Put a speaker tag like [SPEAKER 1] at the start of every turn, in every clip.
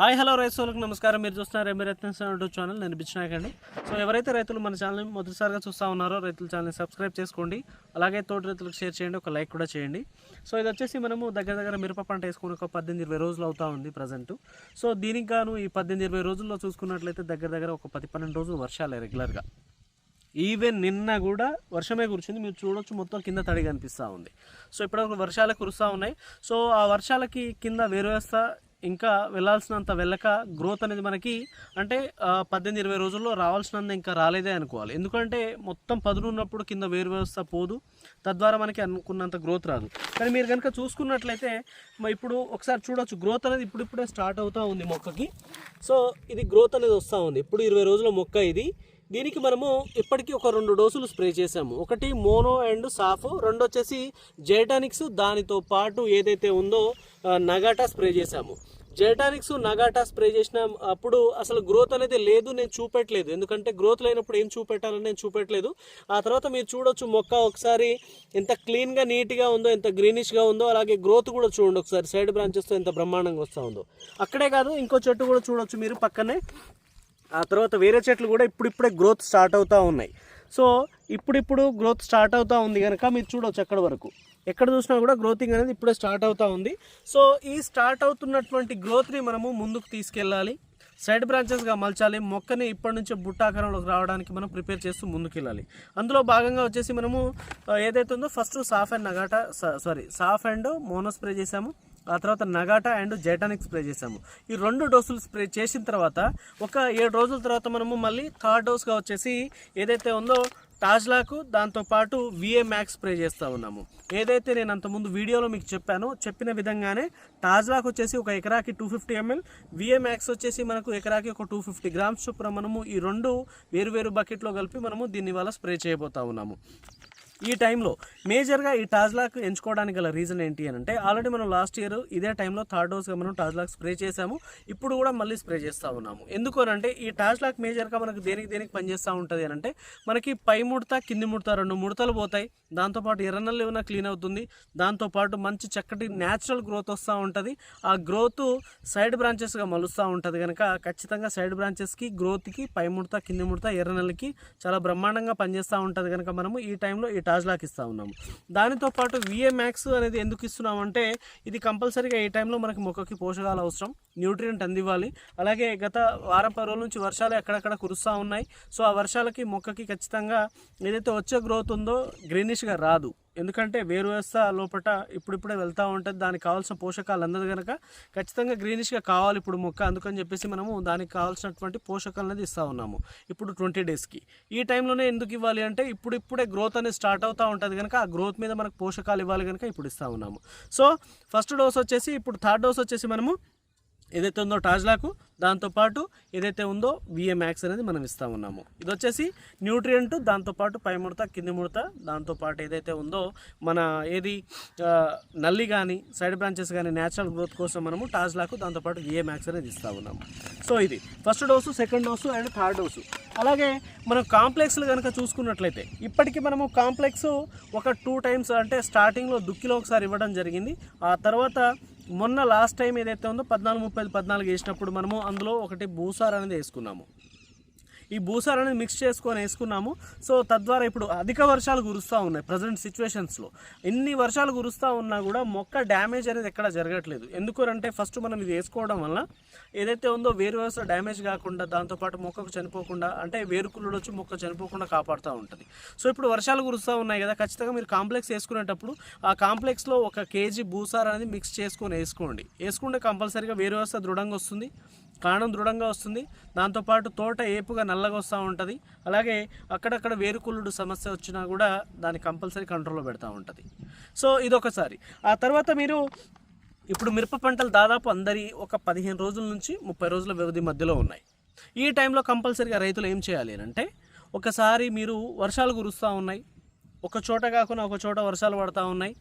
[SPEAKER 1] Hi hello రైతులకు నమస్కారం. మీరు చూస్తున్నారు ఎంబీ రత్న యూట్యూబ్ ఛానల్. నేను బిచ్చినాయకండి సో ఎవరైతే రైతులు మన ఛానల్ మొదటిసారిగా చూస్తూ ఉన్నారో రైతుల ఛానల్ని సబ్స్క్రైబ్ చేసుకోండి. అలాగే తోటి రైతులకు షేర్ చేయండి ఒక లైక్ కూడా చేయండి. సో ఇది వచ్చేసి మనము దగ్గర దగ్గర మిరప పంట వేసుకుని ఒక పద్దెనిమిది ఇరవై రోజులు అవుతా ఉంది ప్రజెంట్. సో దీనికి గాను ఈ పద్దెనిమిది ఇరవై రోజుల్లో చూసుకున్నట్లయితే దగ్గర దగ్గర ఒక పది పన్నెండు రోజులు వర్షాలే రెగ్యులర్గా ఈవెన్ నిన్న కూడా వర్షమే కురిచింది. మీరు చూడొచ్చు మొత్తం కింద తడి కనిపిస్తూ ఉంది. సో ఇప్పటివరకు వర్షాలు కురుస్తూ ఉన్నాయి. సో ఆ వర్షాలకి కింద వేరు వేస్తా ఇంకా వెళ్ళాల్సినంత వెళ్ళక గ్రోత్ అనేది మనకి అంటే పద్దెనిమిది ఇరవై రోజుల్లో రావాల్సినంత ఇంకా రాలేదే అనుకోవాలి. ఎందుకంటే మొత్తం పదును ఉన్నప్పుడు కింద వేరు వ్యవస్థ పోదు. తద్వారా మనకి అనుకున్నంత గ్రోత్ రాదు. కానీ మీరు కనుక చూసుకున్నట్లయితే ఇప్పుడు ఒకసారి చూడొచ్చు. గ్రోత్ అనేది ఇప్పుడిప్పుడే స్టార్ట్ అవుతూ ఉంది మొక్కకి. సో ఇది గ్రోత్ అనేది వస్తూ ఉంది. ఇప్పుడు ఇరవై రోజుల మొక్క ఇది. దీనికి మనము ఇప్పటికీ ఒక రెండు డోసులు స్ప్రే చేసాము ఒకటి మోనో అండ్ సాఫ్ రెండు వచ్చేసి జైటానిక్స్ దానితో పాటు ఏదైతే ఉందో నగాటా స్ప్రే చేసాము జైటానిక్స్ నగాటా స్ప్రే చేసిన అప్పుడు అసలు గ్రోత్ అనేది లేదు నేను చూపెట్టలేదు. ఎందుకంటే గ్రోత్ లేనప్పుడు ఏం చూపెట్టాలని నేను చూపెట్టలేదు. ఆ తర్వాత మీరు చూడొచ్చు మొక్క ఒకసారి ఎంత క్లీన్గా నీట్గా ఉందో ఎంత గ్రీనిష్గా ఉందో అలాగే గ్రోత్ కూడా చూడండి ఒకసారి. సైడ్ బ్రాంచెస్తో ఎంత బ్రహ్మాండంగా వస్తూ ఉందో. అక్కడే కాదు ఇంకో చెట్టు కూడా చూడొచ్చు మీరు పక్కనే. ఆ తర్వాత వేరే చెట్లు కూడా ఇప్పుడిప్పుడే గ్రోత్ స్టార్ట్ అవుతూ ఉన్నాయి. సో ఇప్పుడిప్పుడు గ్రోత్ స్టార్ట్ అవుతూ ఉంది కనుక మీరు చూడవచ్చు ఎక్కడి వరకు. ఎక్కడ చూసినా కూడా గ్రోతింగ్ అనేది ఇప్పుడే స్టార్ట్ అవుతూ ఉంది. సో ఈ స్టార్ట్ అవుతున్నటువంటి గ్రోత్ని మనము ముందుకు తీసుకెళ్ళాలి. సైడ్ బ్రాంచెస్గా మలచాలి. మొక్కని ఇప్పటి నుంచే బుట్టాకారంలోకి రావడానికి మనం ప్రిపేర్ చేస్తూ ముందుకెళ్ళాలి. అందులో భాగంగా వచ్చేసి మనము ఏదైతే ఉందో ఫస్ట్ సాఫ్ and నగాట sorry Saaf and mono spray చేసాము ఆ తర్వాత నగాటా అండ్ జైటానిక్ స్ప్రే చేసాము ఈ రెండు డోసులు స్ప్రే చేసిన తర్వాత ఒక ఏడు రోజుల తర్వాత మనము మళ్ళీ థర్డ్ డోస్గా వచ్చేసి ఏదైతే ఉందో టాజ్లాకు దాంతోపాటు విఏ మ్యాక్స్ స్ప్రే చేస్తూ ఉన్నాము. ఏదైతే నేను అంతకుముందు వీడియోలో మీకు చెప్పానో చెప్పిన విధంగానే టాజ్లాక్ వచ్చేసి ఒక ఎకరాకి two fifty M L V A max వచ్చేసి మనకు ఎకరాకి ఒక టూ ఫిఫ్టీ గ్రామ్స్ చొప్పున మనము ఈ రెండు వేరు వేరు బకెట్లో కలిపి మనము దీన్ని వల్ల స్ప్రే చేయబోతా ఉన్నాము. ఈ టైంలో మేజర్గా ఈ టాజ్లాక్ ఎంచుకోవడానికి గల రీజన్ ఏంటి అని అంటే ఆల్రెడీ మనం లాస్ట్ ఇయర్ ఇదే టైంలో థర్డ్ డోస్గా మనం టాజ్లాక్ స్ప్రే చేసాము ఇప్పుడు కూడా మళ్ళీ స్ప్రే చేస్తూ ఉన్నాము. ఎందుకు అంటే ఈ టాజ్లాక్ మేజర్గా మనకు దేనికి దేనికి పనిచేస్తూ ఉంటుంది అని అంటే మనకి పై ముడత కింది ముడత రెండు ముడతలు పోతాయి. దాంతోపాటు ఎర్రనల్లు ఏమైనా క్లీన్ అవుతుంది. దాంతోపాటు మంచి చక్కటి న్యాచురల్ గ్రోత్ వస్తూ ఉంటుంది. ఆ గ్రోత్ సైడ్ బ్రాంచెస్గా మలుస్తూ ఉంటుంది కనుక ఖచ్చితంగా సైడ్ బ్రాంచెస్కి గ్రోత్కి పై ముడత కింది ముడత ఎర్రనల్లకి చాలా బ్రహ్మాండంగా పనిచేస్తూ ఉంటుంది కనుక మనము ఈ టైంలో ఈ టాజ్లాక్ ఇస్తూ ఉన్నాము. దానితో పాటు విఏ మ్యాక్స్ అనేది ఎందుకు ఇస్తున్నామంటే ఇది కంపల్సరీగా ఈ టైంలో మనకి మొక్కకి పోషకాలు అవసరం న్యూట్రియంట్ అందివ్వాలి. అలాగే గత వారం పది రోజుల నుంచి వర్షాలు ఎక్కడెక్కడ కురుస్తూ ఉన్నాయి. సో ఆ వర్షాలకి మొక్కకి ఖచ్చితంగా ఏదైతే వచ్చే గ్రోత్ ఉందో గ్రీనిష్గా రాదు. ఎందుకంటే వేరు వ్యవస్థ లోపల ఇప్పుడిప్పుడే వెళ్తూ ఉంటుంది దానికి కావాల్సిన పోషకాలు అందదు కనుక ఖచ్చితంగా గ్రీనిష్గా కావాలి ఇప్పుడు మొక్క. అందుకని చెప్పేసి మనము దానికి కావాల్సినటువంటి పోషకాలు అనేది ఇస్తూ ఉన్నాము. ఇప్పుడు ట్వంటీ డేస్కి ఈ టైంలోనే ఎందుకు ఇవ్వాలి అంటే ఇప్పుడు ఇప్పుడే గ్రోత్ అనేది స్టార్ట్ అవుతూ ఉంటుంది కనుక ఆ గ్రోత్ మీద మనకు పోషకాలు ఇవ్వాలి కనుక ఇప్పుడు ఇస్తూ ఉన్నాము. సో ఫస్ట్ డోస్ వచ్చేసి ఇప్పుడు థర్డ్ డోస్ వచ్చేసి మనము ఏదైతే ఉందో టాజ్లాకు దాంతోపాటు ఏదైతే ఉందో విఏ మ్యాక్స్ అనేది మనం ఇస్తా ఉన్నాము. ఇది వచ్చేసి న్యూట్రియంట్ దాంతోపాటు పై ముడత కింది ముడత దాంతోపాటు ఏదైతే ఉందో మన ఏది నల్లి కానీ సైడ్ బ్రాంచెస్ కానీ న్యాచురల్ గ్రోత్ కోసం మనము టాజ్లాకు దాంతోపాటు విఏ మ్యాక్స్ అనేది ఇస్తూ ఉన్నాము. సో ఇది first dose second dose and third dose. అలాగే మనం కాంప్లెక్స్లు కనుక చూసుకున్నట్లయితే ఇప్పటికీ మనము కాంప్లెక్స్ ఒక టూ టైమ్స్ అంటే స్టార్టింగ్లో దుక్కిలో ఒకసారి ఇవ్వడం జరిగింది. ఆ తర్వాత మొన్న లాస్ట్ టైం ఏదైతే ఉందో పద్నాలుగు ముప్పై పద్నాలుగు వేసినప్పుడు మనము అందులో ఒకటి భూసార్ అనేది వేసుకున్నాము. ఈ భూసార్ అనేది మిక్స్ చేసుకొని వేసుకున్నాము. సో తద్వారా ఇప్పుడు అధిక వర్షాలు కురుస్తూ ఉన్నాయి ప్రజెంట్ సిచ్యువేషన్స్లో ఎన్ని వర్షాలు కురుస్తూ ఉన్నా కూడా మొక్క డ్యామేజ్ అనేది ఎక్కడ జరగట్లేదు. ఎందుకంటే ఫస్ట్ మనం ఇది వేసుకోవడం వల్ల ఏదైతే ఉందో వేరు వ్యవస్థ డ్యామేజ్ కాకుండా దాంతోపాటు మొక్కకు చనిపోకుండా అంటే వేరుకుళ్ళు వచ్చి మొక్క చనిపోకుండా కాపాడుతూ ఉంటుంది. సో ఇప్పుడు వర్షాలు కురుస్తూ ఉన్నాయి కదా ఖచ్చితంగా మీరు కాంప్లెక్స్ వేసుకునేటప్పుడు ఆ కాంప్లెక్స్లో ఒక కేజీ భూసార్ అనేది మిక్స్ చేసుకొని వేసుకోండి. వేసుకుంటే కంపల్సరీగా వేరు వ్యవస్థ దృఢంగా వస్తుంది. కాండం దృఢంగా వస్తుంది. దాంతోపాటు తోట ఏపుగా నల్లగా వస్తూ ఉంటుంది. అలాగే అక్కడక్కడ వేరుకుళ్ళుడు సమస్య వచ్చినా కూడా దాన్ని కంపల్సరీ కంట్రోల్లో పెడతా ఉంటుంది. సో ఇదొకసారి. ఆ తర్వాత మీరు ఇప్పుడు మిరప పంటలు దాదాపు అందరి ఒక పదిహేను రోజుల నుంచి ముప్పై రోజుల వ్యవధి మధ్యలో ఉన్నాయి. ఈ టైంలో కంపల్సరీగా రైతులు ఏం చేయాలి అని అంటే ఒకసారి మీరు వర్షాలు కురుస్తూ ఉన్నాయి. ఒక చోట కాకుండా ఒక చోట వర్షాలు పడతా ఉన్నాయి.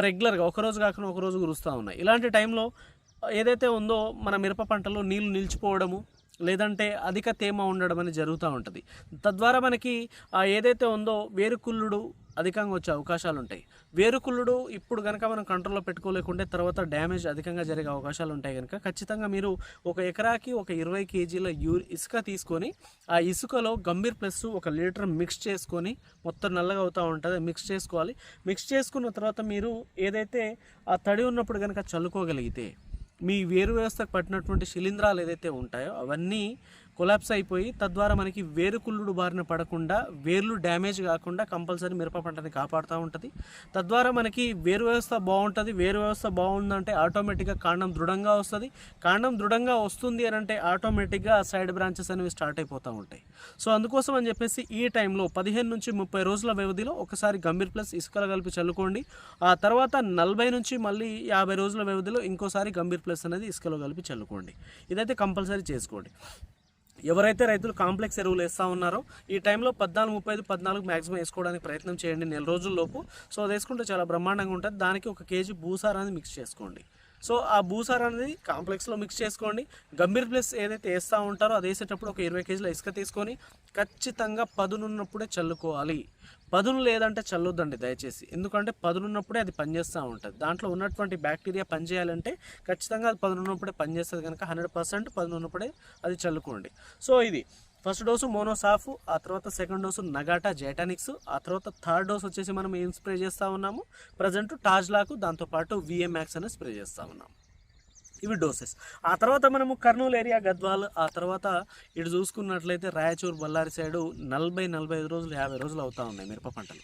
[SPEAKER 1] రెగ్యులర్గా ఒకరోజు కాకుండా ఒక రోజు కురుస్తూ ఉన్నాయి. ఇలాంటి టైంలో ఏదైతే ఉందో మన మిరప పంటలో నీళ్ళు నిలిచిపోవడము లేదంటే అధిక తేమ ఉండడం అనేది జరుగుతూ ఉంటుంది. తద్వారా మనకి ఏదైతే ఉందో వేరుకుల్లుడు అధికంగా వచ్చే అవకాశాలు ఉంటాయి వేరుకుళ్ళుడు ఇప్పుడు కనుక మనం కంట్రోల్లో పెట్టుకోలేకుంటే తర్వాత డ్యామేజ్ అధికంగా జరిగే అవకాశాలు ఉంటాయి కనుక ఖచ్చితంగా మీరు ఒక ఎకరాకి ఒక ఇరవై కేజీల యూ ఇసుక తీసుకొని ఆ ఇసుకలో గంభీర్ ప్లస్ ఒక లీటర్ మిక్స్ చేసుకొని మొత్తం నల్లగా అవుతూ ఉంటుంది మిక్స్ చేసుకోవాలి. మిక్స్ చేసుకున్న తర్వాత మీరు ఏదైతే ఆ తడి ఉన్నప్పుడు కనుక చల్లుకోగలిగితే మీ వేరు వ్యవస్థకు పట్టినటువంటి శిలీంధ్రాలు ఏదైతే ఉంటాయో అవన్నీ కొలాప్స్ అయిపోయి తద్వారా మనకి వేరుకుళ్ళుడు బారిన పడకుండా వేర్లు డ్యామేజ్ కాకుండా కంపల్సరీ మిరప పంటని కాపాడుతూ ఉంటుంది. తద్వారా మనకి వేరు వ్యవస్థ బాగుంటుంది. వేరు వ్యవస్థ బాగుందంటే ఆటోమేటిక్గా కాండం దృఢంగా వస్తుంది. కాండం దృఢంగా వస్తుంది అని అంటే ఆటోమేటిక్గా సైడ్ బ్రాంచెస్ అనేవి స్టార్ట్ అయిపోతూ ఉంటాయి. సో అందుకోసం అని చెప్పేసి ఈ టైంలో పదిహేను నుంచి ముప్పై రోజుల వ్యవధిలో ఒకసారి గంభీర్ ప్లస్ ఇసుకలు కలిపి చల్లుకోండి. ఆ తర్వాత నలభై నుంచి మళ్ళీ యాభై రోజుల వ్యవధిలో ఇంకోసారి గంభీర్ ప్లస్ అనేది ఇసుకలో కలిపి చల్లుకోండి. ఇదైతే కంపల్సరీ చేసుకోండి. ఎవరైతే రైతులు కాంప్లెక్స్ ఎరువులు వేస్తూ ఉన్నారో ఈ టైంలో పద్నాలుగు ముప్పై ఐదు పద్నాలుగు మ్యాక్సిమం వేసుకోవడానికి ప్రయత్నం చేయండి నెల రోజుల్లోపు. సో అది వేసుకుంటే చాలా బ్రహ్మాండంగా ఉంటుంది. దానికి ఒక కేజీ భూసారాన్ని మిక్స్ చేసుకోండి. సో ఆ భూసార్ అనేది కాంప్లెక్స్లో మిక్స్ చేసుకోండి. గంభీర్ ప్లస్ ఏదైతే వేస్తూ ఉంటారో అది వేసేటప్పుడు ఒక ఇరవై కేజీల ఇసుక తీసుకొని ఖచ్చితంగా పదునున్నప్పుడే చల్లుకోవాలి. పదును లేదంటే చల్లొద్దండి దయచేసి. ఎందుకంటే పదునున్నప్పుడే అది పనిచేస్తూ ఉంటుంది. దాంట్లో ఉన్నటువంటి బ్యాక్టీరియా పనిచేయాలంటే ఖచ్చితంగా అది పదునున్నప్పుడే పనిచేస్తుంది కనుక హండ్రెడ్ పర్సెంట్ పదునున్నప్పుడే అది చల్లుకోండి. సో ఇది ఫస్ట్ డోసు మోనోసాఫ్ ఆ తర్వాత సెకండ్ డోసు నగాటా జైటానిక్స్ ఆ తర్వాత థర్డ్ డోస్ వచ్చేసి మనం ఏం స్ప్రే చేస్తూ ఉన్నాము? ప్రజెంట్ టాజ్లాకు దాంతోపాటు విఎంఎక్స్ అనేది స్ప్రే చేస్తూ ఉన్నాము. ఇవి డోసెస్. ఆ తర్వాత మనము కర్నూలు ఏరియా గద్వాల్ ఆ తర్వాత ఇటు చూసుకున్నట్లయితే రాయచూరు బళ్ళారి సైడు నలభై నలభై ఐదు రోజులు యాభై రోజులు అవుతూ ఉన్నాయి మిరప పంటలు.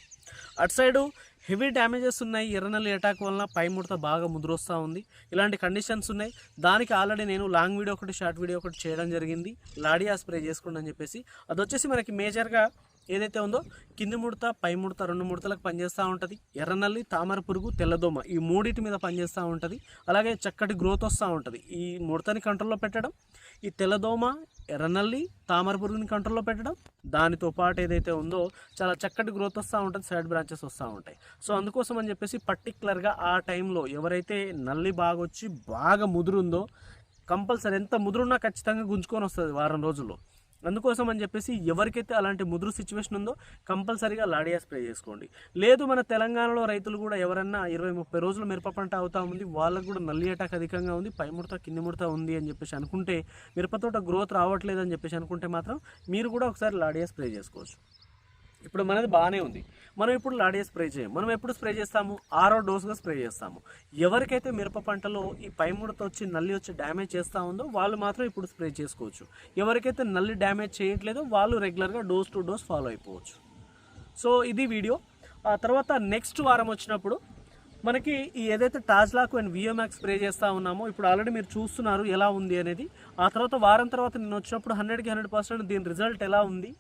[SPEAKER 1] అటు సైడు హెవీ డ్యామేజెస్ ఉన్నాయి. ఎర్రనల్లి అటాక్ వలన పై ముడత బాగా ముదురొస్తూ ఉంది. ఇలాంటి కండిషన్స్ ఉన్నాయి. దానికి ఆల్రెడీ నేను లాంగ్ వీడియో ఒకటి షార్ట్ వీడియో ఒకటి చేయడం జరిగింది. లాడియా స్ప్రే చేసుకోండి అని చెప్పేసి. అది వచ్చేసి మనకి మేజర్గా ఏదైతే ఉందో కింది ముడత పై ముడత రెండు ముడతలకు పనిచేస్తూ ఉంటుంది. ఎర్రనల్లి తామర పురుగు తెల్లదోమ ఈ మూడింటి మీద పనిచేస్తూ ఉంటుంది. అలాగే చక్కటి గ్రోత్ వస్తూ ఉంటుంది. ఈ ముడతని కంట్రోల్లో పెట్టడం ఈ తెల్లదోమ ఎర్రనల్లి తామర పురుగుని కంట్రోల్లో పెట్టడం దానితో పాటు ఏదైతే ఉందో చాలా చక్కటి గ్రోత్ వస్తూ ఉంటుంది సైడ్ బ్రాంచెస్ వస్తూ ఉంటాయి. సో అందుకోసం అని చెప్పేసి పర్టికులర్గా ఆ టైంలో ఎవరైతే నల్లి బాగా వచ్చి బాగా ముదురుందో కంపల్సరీ ఎంత ముదురున్నా ఖచ్చితంగా గుంజుకొని వస్తుంది వారం రోజుల్లో. అందుకోసం అని చెప్పేసి ఎవరికైతే అలాంటి ముదురు సిచ్యువేషన్ ఉందో కంపల్సరీగా లాడియా స్ప్రే చేసుకోండి. లేదు మన తెలంగాణలో రైతులు కూడా ఎవరన్నా ఇరవై ముప్పై రోజులు మిరప పంట అవుతా ఉంది వాళ్ళకు కూడా నల్లి అటాక్ అధికంగా ఉంది పై ముడత కింది ముడత ఉంది అని చెప్పేసి అనుకుంటే మిరపతోట గ్రోత్ రావట్లేదు అని చెప్పేసి అనుకుంటే మాత్రం మీరు కూడా ఒకసారి లాడియా స్ప్రే చేసుకోవచ్చు. ఇప్పుడు మనది బాగానే ఉంది. మనం ఇప్పుడు లాడే స్ప్రే చేయం. మనం ఎప్పుడు స్ప్రే చేస్తాము? ఆరో డోస్గా స్ప్రే చేస్తాము. ఎవరికైతే మిరప పంటలో ఈ పై ముడత వచ్చి నల్లి వచ్చి డ్యామేజ్ చేస్తూ ఉందో వాళ్ళు మాత్రం ఇప్పుడు స్ప్రే చేసుకోవచ్చు. ఎవరికైతే నల్లి డ్యామేజ్ చేయట్లేదో వాళ్ళు రెగ్యులర్గా డోస్ టు డోస్ ఫాలో అయిపోవచ్చు. సో ఇది వీడియో. ఆ తర్వాత నెక్స్ట్ వారం వచ్చినప్పుడు మనకి ఈ ఏదైతే టాజ్లాక్ అండ్ వియోమాక్స్ స్ప్రే చేస్తూ ఉన్నామో ఇప్పుడు ఆల్రెడీ మీరు చూస్తున్నారు ఎలా ఉంది అనేది. ఆ తర్వాత వారం తర్వాత నేను వచ్చినప్పుడు హండ్రెడ్కి హండ్రెడ్ పర్సెంట్ దీని రిజల్ట్ ఎలా ఉంది?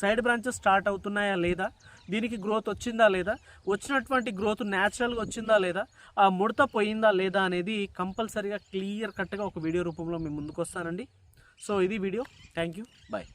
[SPEAKER 1] సైడ్ బ్రాంచెస్ స్టార్ట్ అవుతున్నాయా లేదా? దీనికి గ్రోత్ వచ్చిందా లేదా? వచ్చినటువంటి గ్రోత్ న్యాచురల్గా వచ్చిందా లేదా? ఆ ముడత పోయిందా లేదా అనేది కంపల్సరీగా క్లియర్ కట్గా ఒక వీడియో రూపంలో మేము ముందుకు వస్తానండి. సో ఇది వీడియో. Thank you bye